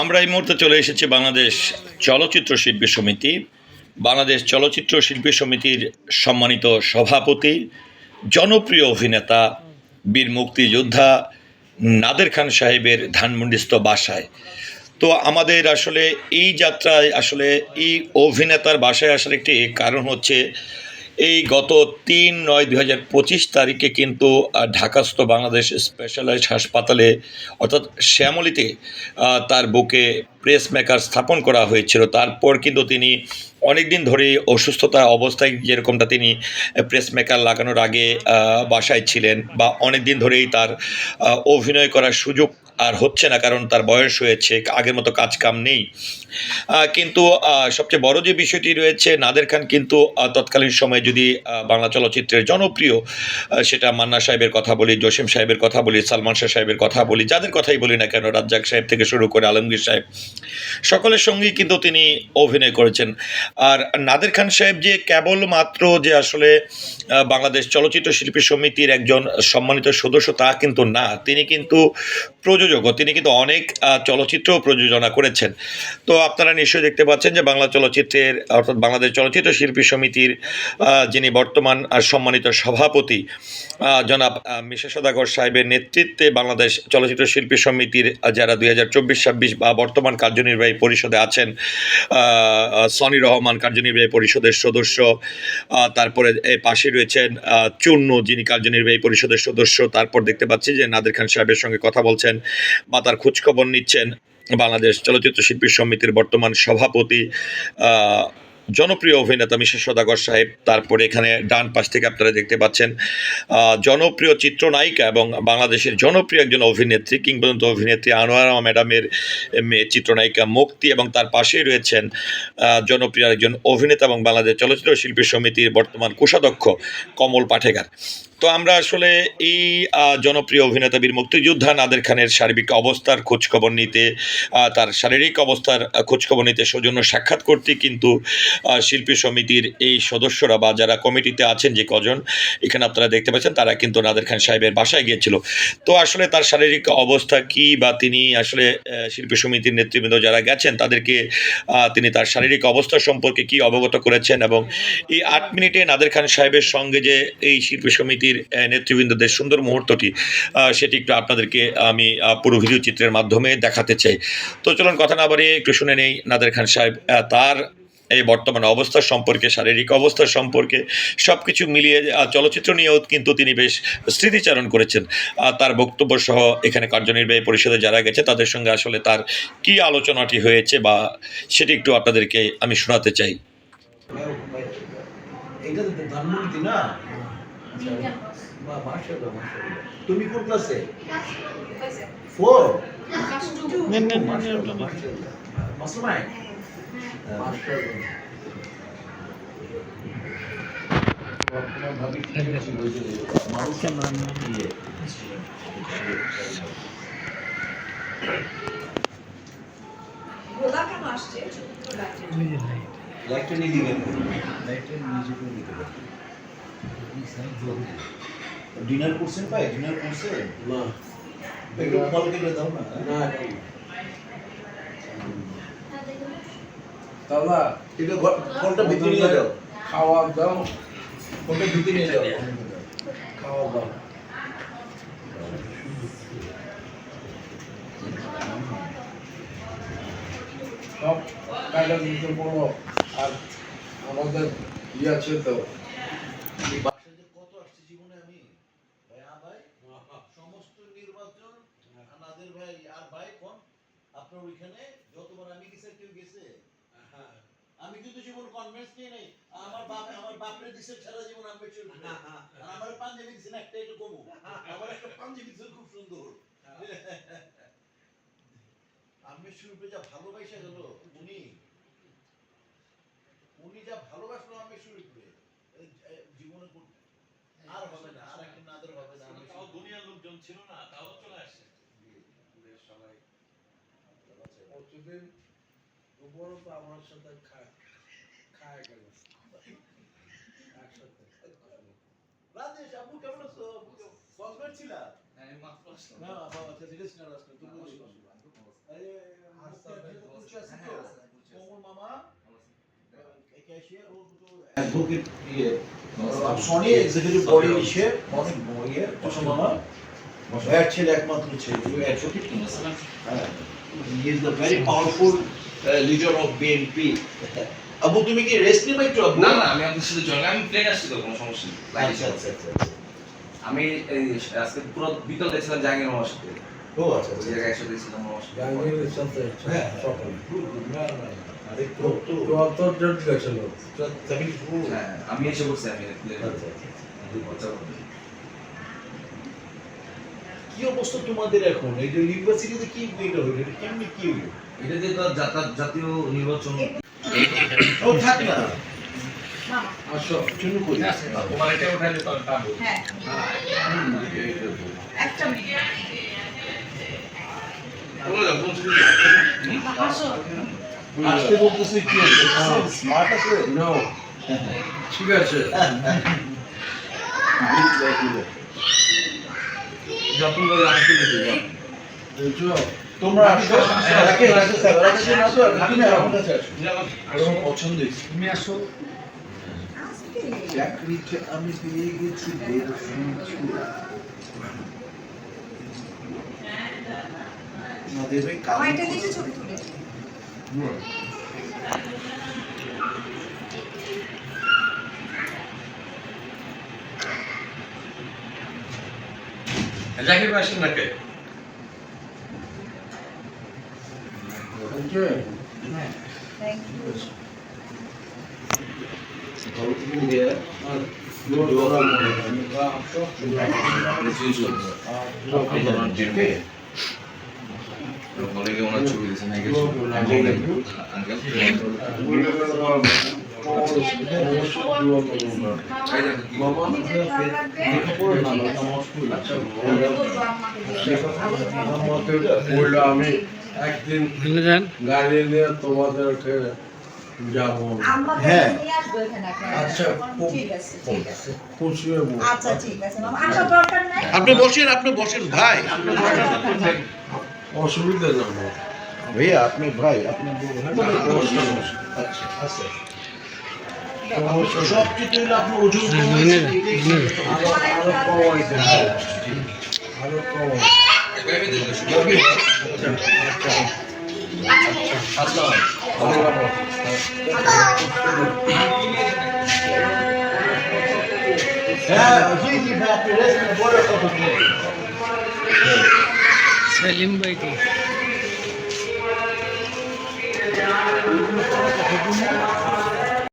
আমরা এই মুহূর্তে চলে এসেছি বাংলাদেশ চলচ্চিত্র শিল্পী সমিতি। বাংলাদেশ চলচ্চিত্র শিল্পী সমিতির সম্মানিত সভাপতি, জনপ্রিয় অভিনেতা, বীর মুক্তিযোদ্ধা নাদের খান সাহেবের ধানমন্ডিস্থ বাসায়। তো আমাদের আসলে এই যাত্রায়, আসলে এই অভিনেতার বাসায় আসার একটি কারণ হচ্ছে এই গত তিন নয় দুই হাজার পঁচিশ তারিখে কিন্তু ঢাকাস্থ বাংলাদেশ স্পেশালাইজড হাসপাতালে, অর্থাৎ শ্যামলীতে তার বুকে প্রেস মেকার স্থাপন করা হয়েছিল। তারপর কিন্তু তিনি অনেক দিন ধরে অসুস্থতা অবস্থায় যেরকমটা তিনি প্রেস মেকার লাগানোর আগে বাসায় ছিলেন বা অনেক দিন ধরেই তার অভিনয় করার সুযোগ আর হচ্ছে না, কারণ তার বয়স হয়েছে, আগের মতো কাজ কাম নেই কিন্তু সবচেয়ে বড় যে বিষয়টি রয়েছে, নাদের খান কিন্তু তৎকালীন সময়ে যদি বাংলা চলচ্চিত্রের জনপ্রিয় সেটা মান্না সাহেবের কথা বলি, জসিম সাহেবের কথা বলি, সালমান শাহ সাহেবের কথা বলি, যাদের কথাই বলি না কেন, রাজ্জাক সাহেব থেকে শুরু করে আলমগীর সাহেব, সকলের সঙ্গেই কিন্তু তিনি অভিনয় করেছেন। আর নাদের খান সাহেব যে কেবলমাত্র যে আসলে বাংলাদেশ চলচ্চিত্র শিল্পী সমিতির একজন সম্মানিত সদস্য তা কিন্তু না, তিনি কিন্তু প্রযোজকও তিনি কিন্তু অনেক আহ, চলচ্চিত্র প্রযোজনা করেছেন। তো আপনারা নিশ্চয়ই দেখতে পাচ্ছেন যে বাংলা চলচ্চিত্রের অর্থাৎ বাংলাদেশ চলচ্চিত্র শিল্পী সমিতির যিনি বর্তমান সম্মানিত সভাপতি জনাব মিশা সদাগর সাহেবের নেতৃত্বে বাংলাদেশ চলচ্চিত্র শিল্পী সমিতির যারা দুই হাজার চব্বিশ ছাব্বিশ বা বর্তমান কার্যনির্বাহী পরিষদে আছেন সনি রহমান কার্যনির্বাহী পরিষদের সদস্য তারপরে এ পাশে রয়েছেন চূর্ণ যিনি কার্যনির্বাহী পরিষদের সদস্য তারপর দেখতে পাচ্ছি যে নাদের খান সাহেবের সঙ্গে কথা বলছেন। বা তার খোঁজখবর নিচ্ছেন বাংলাদেশ চলচ্চিত্র শিল্পী সমিতির বর্তমান সভাপতি জনপ্রিয় অভিনেতা মিশেষ সদাগর সাহেব, তারপরে এখানে ডান পাশ থেকে আপনারা দেখতে পাচ্ছেন জনপ্রিয় চিত্রনায়িকা এবং বাংলাদেশের জনপ্রিয় একজন অভিনেত্রী, কিংবদন্ত অভিনেত্রী আনোয়ারা ম্যাডামের মেয়ে চিত্রনায়িকা মুক্তি এবং তার পাশেই রয়েছেন জনপ্রিয় একজন অভিনেতা এবং বাংলাদেশ চলচ্চিত্র শিল্পী সমিতির বর্তমান কোষাধ্যক্ষ কমল পাঠেকার। তো আমরা আসলে এই জনপ্রিয় অভিনেতা বীর মুক্তিযোদ্ধা নাদের খানের সার্বিক অবস্থার খোঁজখবর নিতে তার শারীরিক অবস্থার খোঁজখবর নিতে সৌজন্য সাক্ষাৎ করতে কিন্তু শিল্পী সমিতির এই সদস্যরা বা যারা কমিটিতে আছেন যে কজন, এখানে আপনারা দেখতে পাচ্ছেন তারা কিন্তু নাদের খান সাহেবের বাসায় গিয়েছিল। তো আসলে তার শারীরিক অবস্থা কি বা তিনি আসলে শিল্পী সমিতির নেতৃবৃন্দ যারা গেছেন তাদেরকে তিনি তার শারীরিক অবস্থা সম্পর্কে কি অবগত করেছেন এবং এই আট মিনিটে নাদের খান সাহেবের সঙ্গে যে এই শিল্পী সমিতির আহ, নেতৃবৃন্দদের সুন্দর মুহূর্তটি সেটি একটু আপনাদেরকে আমি পুরো ভিডিও চিত্রের মাধ্যমে দেখাতে চাই। তো চলুন কথা না বাড়িয়ে একটু শুনে নেই নাদের খান সাহেব তার এই বর্তমান অবস্থা সম্পর্কে শারীরিক অবস্থা সম্পর্কে সব কিছু মিলিয়ে চলচ্চিত্র নিয়েও কিন্তু তিনি বেশ স্মৃতিচারণ করেছেন। তার বক্তব্য সহ এখানে কার্যনির্বাহী পরিষদে যারা গেছে তাদের সঙ্গে আসলে তার কি আলোচনাটি হয়েছে বা সেটি একটু আপনাদেরকে আমি শোনাতে চাই। এইটা তো ধানমন্ডি না? বা মাশাআল্লাহ মাশাআল্লাহ। তুমি কোন ক্লাসে ফোর মাসুমাই গোলা কেন আসছে লাইটটা নিয়ে দিবেন। লাইটটা নিজে করে দিতে পারেন ডিনার করছেন ভাই? ডিনার করছেন? না। একটু কেটে দাও না না দাদা একটু ঘ- ফলটা ভিতরে নিয়ে যাও। খাওয়া দাও। ফলটা ভিতরে নিয়ে যাও। খাওয়া দাও। সব আর আমাদের ইয়ে আছে তো। কত আসছে জীবনে আমি? ভাই আ ভাই সমস্ত নির্বাচন নাদের ভাই আর ভাই কোন? আপনার ওইখানে যতবার আমি গেছি কেউ গেছে? আমি কিন্তু জীবন কনভেন্স নিয়ে নেই। আমার বাপ আমার বাপরে দিছে সারা জীবন আমি চুল আর আমার পাঞ্জাবি দিছেন একটা একটু কমু। আমার একটা পাঞ্জাবি দিছেন খুব সুন্দর। আমি শুরুতে যা ভালোবাসা গেল উনি। উনি যা ভালোবাসলো আমি শুরুতে জীবনে আর হবে না আর একটা নাদের হবে না তাও দুনিয়ার লোকজন ছিল না তাও চলে আসছে সবাই প্রতিদিন দুপুরও তো আমার সাথে খায় খায় গেল একসাথে রাজেশ আপু কেমন আছো না বাবা জিজ্ঞেস তুমি মামা এই ক্যাশিয়ার ও তো অ্যাডভোকেট ইয়ে সনি এক্সিকিউটিভ বডি ইসে অনেক ইয়ে কোমল মামা ভাইয়ের একমাত্র ছেলে অ্যাডভোকেট হ্যাঁ he is the very powerful leader of BNP Abu তুমি কি রেস্ট নেবে একটু না না আমি আপনার সাথে জয়েন আমি প্লেন আসছি তো কোনো সমস্যা নেই। আচ্ছা আচ্ছা আচ্ছা আমি এই আজকে পুরো বিকাল দেখছিলাম জাহাঙ্গীর মামার সাথে ও আচ্ছা ওই জায়গায় একসাথে ছিলাম মামার সাথে জাহাঙ্গীরের সাথে হ্যাঁ। সকালে। গুড গুড না না। হ্যাঁ আমি এসে বসছি আমি আচ্ছা আচ্ছা। আচ্ছা কি অবস্থা তোমাদের এখন? এই যে ইউনিভার্সিটিতে কি এটা হলো? এটা কেমনি কি হলো? এটা দিয়ে তো জাতা- জাতীয় নির্বাচন। ও থাক না। আসো শুরু করি। তোমার এটা উঠাইলে তো হ্যাঁ। একটা মিনিট। আসো। আসতে বলতেছি কি স্মার্ট আছে? নো ঠিক আছে। যখন করে আমি তুলে দিই তোমরা আসো। রাখে রাখে স্যার রাখে না তো আমার পছন্দ তুমি আসো। চাকরিতে আমি পেয়ে গেছি দেড়শো না দেবে আমার ছবি তুলে। জাকির ভাই আসেন নাকি বুঝছো থ্যাংক ওনার ছবি আচ্ছা আমি একদিন গাড়ি নিয়ে তোমাদেরকে যাব হ্যাঁ। আচ্ছা, আচ্ছা ঠিক আছে। মামা আসার দরকার নাই? আপনি বসেন আপনি বসেন ভাই। অসুবিধা না ভাইয়া আপনি ভাই আপনি বসেন আচ্ছা আচ্ছা। সব কিছু আপনি ওজন কমাইছেন, এটাই কিন্তু আরও আরও কম হয়েছে। হ্যাঁ জি জি ভাই আপনি রেস্ট বড় কথা છે લીંબાઈથી Thank you.